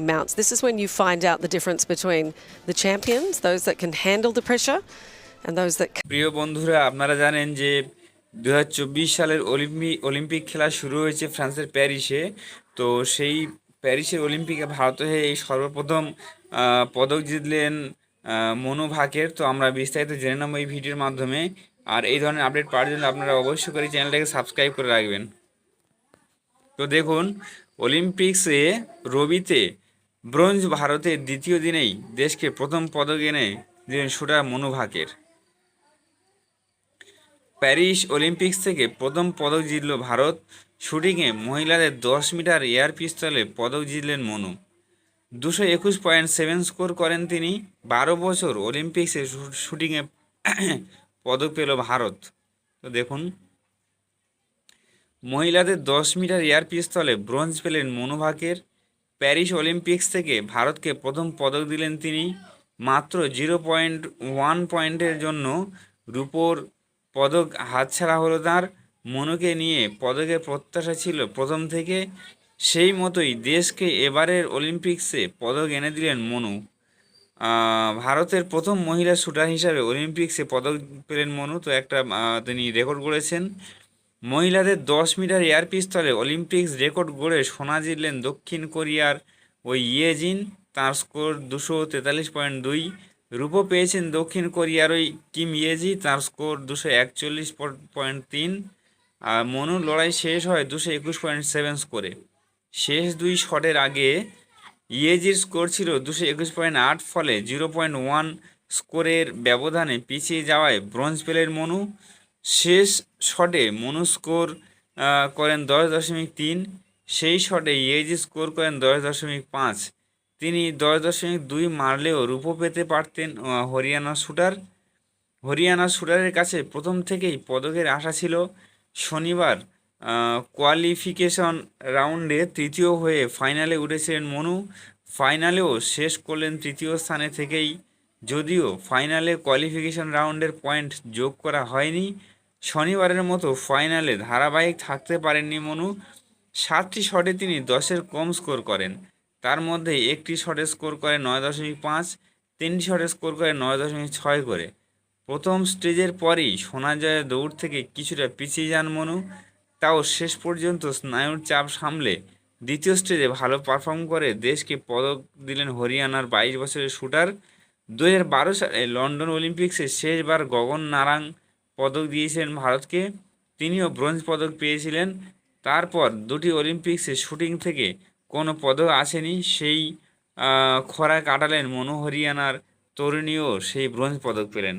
mounts. This is when you find out the difference between the champions, those that can handle the pressure, and those that প্রিয় বন্ধুরা আপনারা জানেন যে দু হাজার চব্বিশ সালের অলিম্পিক খেলা শুরু হয়েছে ফ্রান্সের প্যারিসে। তো সেই প্যারিসের অলিম্পিকে ভারত হয়ে এই সর্বপ্রথম পদক জিতলেন মনু ভাকের। তো আমরা বিস্তারিত জেনে নেব এই ভিডিওর মাধ্যমে। আর এই ধরনের আপডেট পাওয়ার জন্য আপনারা অবশ্যই করে চ্যানেলটাকে সাবস্ক্রাইব করে রাখবেন। তো দেখুন অলিম্পিক্সে রবিতে ব্রোঞ্জ ভারতের দ্বিতীয় দিনেই দেশকে প্রথম পদক এনে দিলেন shooter Manu Bhaker. Paris Olympics থেকে প্রথম পদক জিতল ভারত। শুটিংয়ে মহিলাদের দশ মিটার এয়ার পিস্তলে পদক জিতলেন মনু। দুশো একুশ পয়েন্ট সেভেন স্কোর করেন তিনি। বারো বছর অলিম্পিক্সে শুটিংয়ে পদক পেল ভারত। তো দেখুন, মহিলাদের দশ মিটার এয়ার পিস্তলে ব্রোঞ্জ পেলেন মনু ভাকের। প্যারিস অলিম্পিক্স থেকে ভারতকে প্রথম পদক দিলেন তিনি। মাত্র জিরো পয়েন্ট ওয়ান পয়েন্টের জন্য রুপোর পদক হাতছাড়া হলো তার। মনুকে নিয়ে পদকের প্রত্যাশা ছিল প্রথম থেকে। সেই মতোই দেশকে এবারের অলিম্পিক্সে পদক এনে দিলেন মনু। ভারতের প্রথম মহিলা শুটার হিসাবে অলিম্পিক্সে পদক পেলেন মনু। তো একটা তিনি রেকর্ড করেছেন। মহিলাদের দশ মিটার এয়ার পিস্তলে অলিম্পিক্স রেকর্ড গড়ে সোনা জিতলেন দক্ষিণ কোরিয়ার ওই ইয়েজিন তার স্কোর দুশো তেতাল্লিশ পয়েন্ট দুই রূপো পেয়েছেন দক্ষিণ কোরিয়ার ওই কিম ইয়েজি তার স্কোর দুশো একচল্লিশ পয়েন্ট তিন। আর মনুর লড়াই শেষ হয় দুশো একুশ পয়েন্ট সেভেন স্কোরে। শেষ দুই শটের আগে ইয়েজির স্কোর ছিল দুশো একুশ পয়েন্ট আট ফলে জিরো পয়েন্ট ওয়ান স্কোরের ব্যবধানে পিছিয়ে যাওয়ায় ব্রোঞ্জ পেলের মনু। শেষ শটে মনু স্কোর করেন দশ দশমিক তিন, সেই শটে ইয়েজি স্কোর করেন দশ দশমিক পাঁচ। তিনি দশ দশমিক দুই মারলেও রূপো পেতে পারতেন হরিয়ানা শুটার। হরিয়ানা শুটারের কাছে প্রথম থেকেই পদকের আশা ছিল শনিবার কোয়ালিফিকেশন রাউন্ডে তৃতীয় হয়ে ফাইনালে উঠেছিলেন মনু। ফাইনালেও শেষ করলেন তৃতীয় স্থানে থেকেই, যদিও ফাইনালে কোয়ালিফিকেশন রাউন্ডের পয়েন্ট যোগ করা হয়নি। শনিবারের মতো ফাইনালে ধারাবাহিক থাকতে পারেননি মনু। সাতটি শটে তিনি দশের কম স্কোর করেন। তার মধ্যে একটি শটে স্কোর করে নয় দশমিক পাঁচ, তিনটি শটে স্কোর করে নয় দশমিক ছয় করে। প্রথম স্টেজের পরেই সোনা জয়ের দৌড় থেকে কিছুটা পিছিয়ে যান মনু। তাও শেষ পর্যন্ত স্নায়ুর চাপ সামলে দ্বিতীয় স্টেজে ভালো পারফর্ম করে দেশকে পদক দিলেন হরিয়ানার বাইশ বছরের শুটার। দু হাজার বারো সালে লন্ডন অলিম্পিক্সে শেষবার গগন নারাং পদক দিয়েছিলেন ভারতকে। তিনিও ব্রোঞ্জ পদক পেয়েছিলেন। তারপর দুটি অলিম্পিক্সে শুটিং থেকে কোনো পদক আসেনি। সেই খরা কাটালেন মনোহরিয়ানার তরুণীও সেই ব্রোঞ্জ পদক পেলেন।